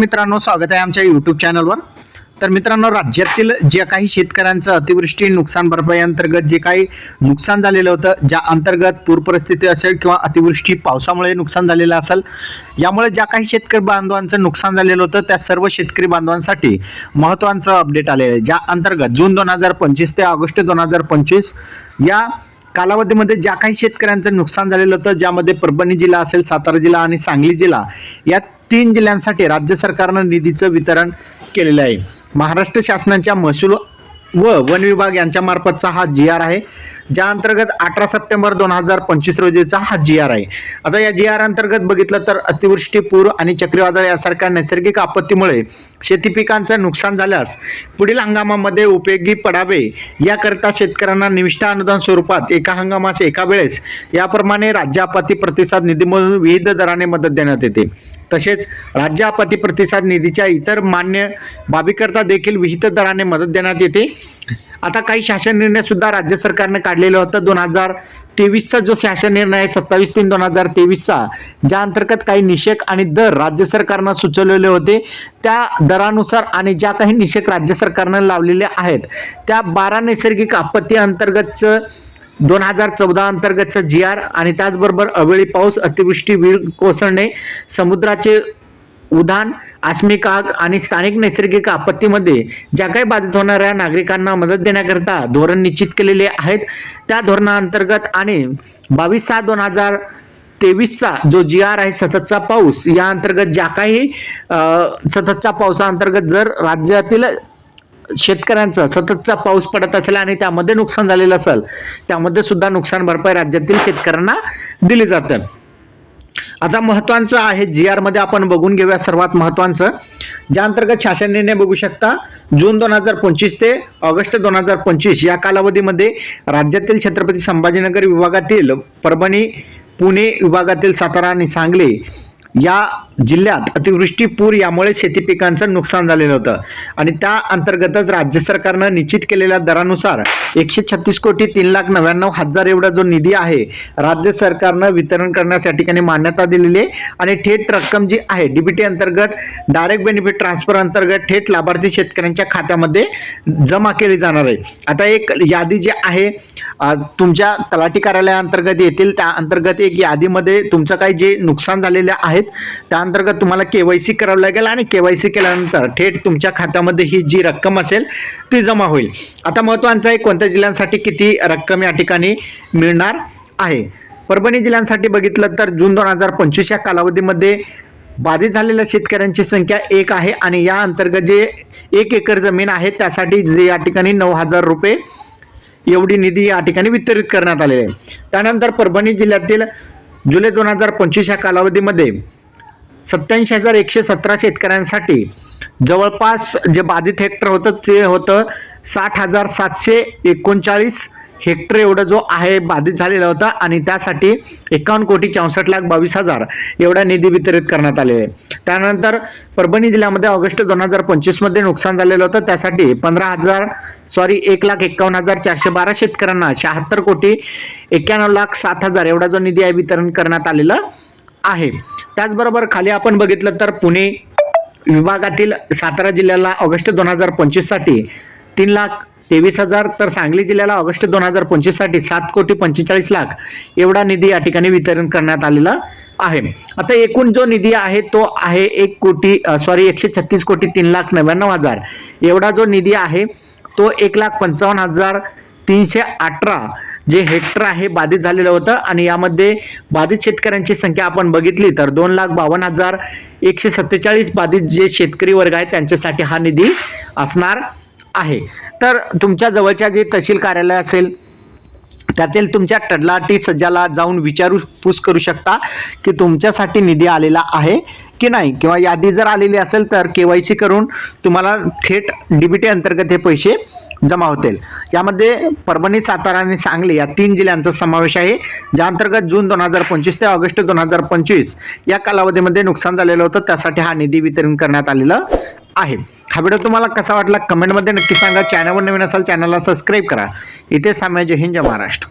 मित्रांनो स्वागत आहे आमच्या यूट्यूब चॅनलवर तर मित्रांनो राज्यातील ज्या काही शेतकऱ्यांचं अतिवृष्टी नुकसान भरपाई अंतर्गत जे काही नुकसान झालेलं होतं ज्या अंतर्गत पूर परिस्थिती असेल किंवा अतिवृष्टी पावसामुळे नुकसान झालेलं असेल यामुळे ज्या काही शेतकरी बांधवांचं नुकसान झालेलं होतं त्या सर्व शेतकरी बांधवांसाठी महत्त्वाचं अपडेट आलेलं आहे. ज्या अंतर्गत जून दोन हजार पंचवीस ते ऑगस्ट दोन हजार पंचवीस या कालावधीमध्ये ज्या काही शेतकऱ्यांचं नुकसान झालेलं होतं ज्यामध्ये परभणी जिल्हा असेल सातारा जिल्हा आणि सांगली जिल्हा या तीन जिल्ह्यांसाठी राज्य सरकारनं निधीचं वितरण केलेलं आहे. महाराष्ट्र शासनाच्या महसूल व वन विभाग यांच्या मार्फतचा हा जी आर आहे. ज्या अंतर्गत अठरा सप्टेंबर दोन हजार पंचवीस रोजीचा हा जी आर आहे. आता या जी आर अंतर्गत बघितलं तर अतिवृष्टी पूर आणि चक्रीवादळ यासारख्या नैसर्गिक आपत्तीमुळे शेती पिकांचं नुकसान झाल्यास पुढील हंगामामध्ये उपयोगी पडावे याकरता शेतकऱ्यांना निविष्ठा अनुदान स्वरूपात एका हंगामास एका वेळेस याप्रमाणे राज्य आपत्ती प्रतिसाद निधीमधून विविध दराने मदत देण्यात येते. तसेच राज्य आपत्ती प्रतिसाद निधीच्या इतर मान्य बाबीकरता देखील विहित दराने मदत देण्यात येते. आता काही शासन निर्णय सुद्धा राज्य सरकारने काढलेलं होतं. दोन हजार तेवीसचा जो शासन निर्णय आहे सत्तावीस तीन दोन हजार तेवीसचा ज्या अंतर्गत काही निषेक आणि दर राज्य सरकारनं सुचवलेले होते. त्या दरानुसार आणि ज्या काही निषेक राज्य सरकारनं लावलेले आहेत त्या बारा नैसर्गिक आपत्ती अंतर्गतचं दोन हजार चौदा अंतर्गतचा जी आर आणि त्याचबरोबर अवेळी पाऊस अतिवृष्टी वीर कोसळणे समुद्राचे उधाण आस्मिक आग आणि स्थानिक नैसर्गिक आपत्तीमध्ये ज्या काही बाधित होणाऱ्या नागरिकांना मदत देण्याकरता धोरण निश्चित केलेले आहेत. त्या धोरणाअंतर्गत आणि बावीस सहा दोन हजार तेवीसचा जो जी आर आहे सततचा पाऊस या अंतर्गत ज्या काही सततचा सततच्या पावसाअंतर्गत जर राज्यातील शेतकऱ्यांचं सततचा पाऊस पडत असेल आणि त्यामध्ये नुकसान झालेलं असेल त्यामध्ये सुद्धा नुकसान भरपाई राज्यातील शेतकऱ्यांना दिली जाते. आता महत्वाचं आहे जी आरमध्ये आपण बघून घेऊया सर्वात महत्वाचं ज्या अंतर्गत शासन निर्णय बघू शकता जून दोन हजार पंचवीस ते ऑगस्ट दोन हजार पंचवीस या कालावधीमध्ये राज्यातील छत्रपती संभाजीनगर विभागातील परभणी पुणे विभागातील सातारा आणि सांगली या जिल्ह्यात अतिवृष्टी पूर यामुळे शेती पिकांचं नुकसान झालेलं होतं. आणि त्या अंतर्गतच राज्य सरकारनं निश्चित केलेल्या दरानुसार एकशे छत्तीस कोटी तीन लाख नव्याण्णव हजार एवढा जो निधी आहे राज्य सरकारनं वितरण करण्यास या ठिकाणी मान्यता दिलेली आहे. आणि थेट रक्कम जी आहे डीबीटी अंतर्गत डायरेक्ट बेनिफिट ट्रान्सफर अंतर्गत थेट लाभार्थी शेतकऱ्यांच्या खात्यामध्ये जमा केली जाणार आहे. आता एक यादी जी आहे तुमच्या तलाठी कार्यालयाअंतर्गत येतील. त्या अंतर्गत एक यादीमध्ये तुमचं काही जे नुकसान झालेलं आहे आहेत. त्या अंतर्गत तुम्हाला सी करावं लागेल आणि के वाय सी केल्यानंतर थेट तुमच्या खात्यामध्ये ही जी रक्कम असेल ती जमा होईल. आता महत्वाचं आहे कोणत्या जिल्ह्यांसाठी किती रक्कम या ठिकाणी मिळणार आहे? परभणी जिल्ह्यांसाठी बघितलं तर जून दोन हजार पंचवीस या कालावधीमध्ये बाधित झालेल्या शेतकऱ्यांची संख्या एक आहे आणि या अंतर्गत जे एक एकर जमीन आहे त्यासाठी जे या ठिकाणी नऊ हजार रुपये एवढी निधी या ठिकाणी वितरित करण्यात आलेली आहे. त्यानंतर परभणी जिल्ह्यातील जुलै दोन हजार पंचवीस या कालावधीमध्ये सत्याऐंशी हजार एकशे सतरा शेतकऱ्यांसाठी जवळपास जे बाधित हेक्टर होतं ते होतं साठ हजार सातशे एकोणचाळीस हेक्टर एवढं जो आहे बाधित झालेला होता आणि त्यासाठी एकावन्न कोटी चौसष्ट लाख बावीस हजार एवढा निधी वितरित करण्यात आलेला आहे. त्यानंतर परभणी जिल्ह्यामध्ये ऑगस्ट दोन हजार पंचवीसमध्ये नुकसान झालेलं होतं. त्यासाठी पंधरा हजार सॉरी एक लाख एकावन्न हजार चारशे बारा शेतकऱ्यांना शहात्तर कोटी एक्क्याण्णव लाख सात हजार एवढा जो निधी आहे वितरण करण्यात आलेला आहे. त्याचबरोबर खाली आपण बघितलं तर पुणे विभागातील सातारा जिल्ह्याला ऑगस्ट दोन हजार पंचवीससाठी तीन लाख तेवीस हजार तर सांगली जिल्ह्याला ऑगस्ट दोन हजार पंचवीससाठी सात कोटी पंचेचाळीस लाख एवढा निधी या ठिकाणी वितरण करण्यात आलेला आहे. आता एकूण जो निधी आहे तो आहे एक कोटी सॉरी एकशे छत्तीस कोटी तीन लाख नव्याण्णव हजार. एवढा जो निधी आहे तो एक लाख पंचावन्न हजार तीनशे अठरा जे हेक्टर आहे बाधित झालेलं होतं आणि यामध्ये बाधित शेतकऱ्यांची संख्या आपण बघितली तर दोन लाख बावन्न हजार एकशे सत्तेचाळीस बाधित जे शेतकरी वर्ग आहेत त्यांच्यासाठी हा निधी असणार आहे. तर तुमच्या जवळच्या जे तहसील कार्यालय असेल त्यातील तुमच्या टडलाटी सज्जाला जाऊन विचारूपूस करू शकता की तुमच्यासाठी निधी आलेला आहे की नाही. किंवा यादी जर आलेली असेल तर के वाय सी करून तुम्हाला थेट डीबीटी अंतर्गत हे पैसे जमा होतील. यामध्ये परभणी सातारा आणि सांगली या तीन जिल्ह्यांचा समावेश आहे. ज्या अंतर्गत जून दोन हजार पंचवीस ते ऑगस्ट दोन हजार पंचवीस या कालावधीमध्ये नुकसान झालेलं होतं त्यासाठी हा निधी वितरण करण्यात आलेला आहे. हा व्हिडिओ तुम्हाला कसा वाटला? कमेंटमध्ये नक्की सांगा. चॅनलवर नवीन असाल चॅनलला सबस्क्राईब करा. इथे साम्य जय हिंद जय महाराष्ट्र.